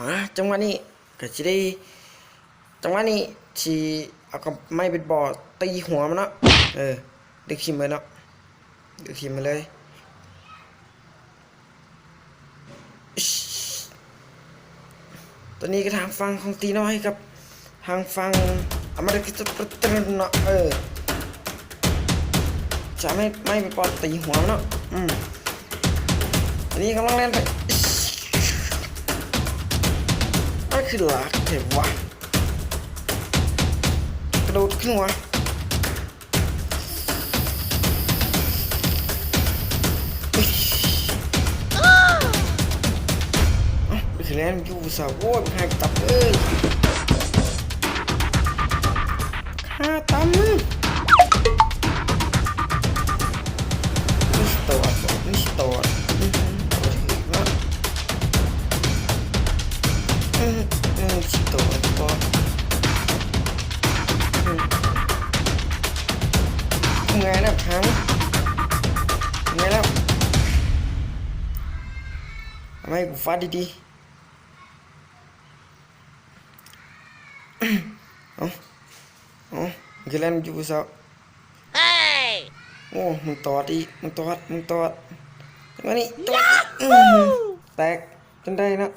มาจังหวะนี้ก็จะได้จังหวะนี้ที่เอากับไม้เบ็ดบอลตีหัวมันเนาะเออดึกทิมเลยเนาะดึกทิมมาเลยตอนนี้ก็ทางฟังของตีน้อยกับทางฟังอเมริกาประเทศเนาะเออจะไม่ไม่เบ็ดบอลตีหัวมันเนาะอืมอันนี้กำลังเล่นไป อิ๊ชอะไรคือหลักเห็นวะกระโดดขึ้นวะอ้าไปถึงแล้วอยู่สาวโว้ยหายตับเอ้ย ทำไงนะพังทำไงแล้วทำไมกูฟาดดีๆเอาเอามึงจะเล่นอยู่สาวโอ้มึงตอดอีกมึงตอดมึงตอดจังหวะนี้ตอดอื้อหือแตกจนได้นะ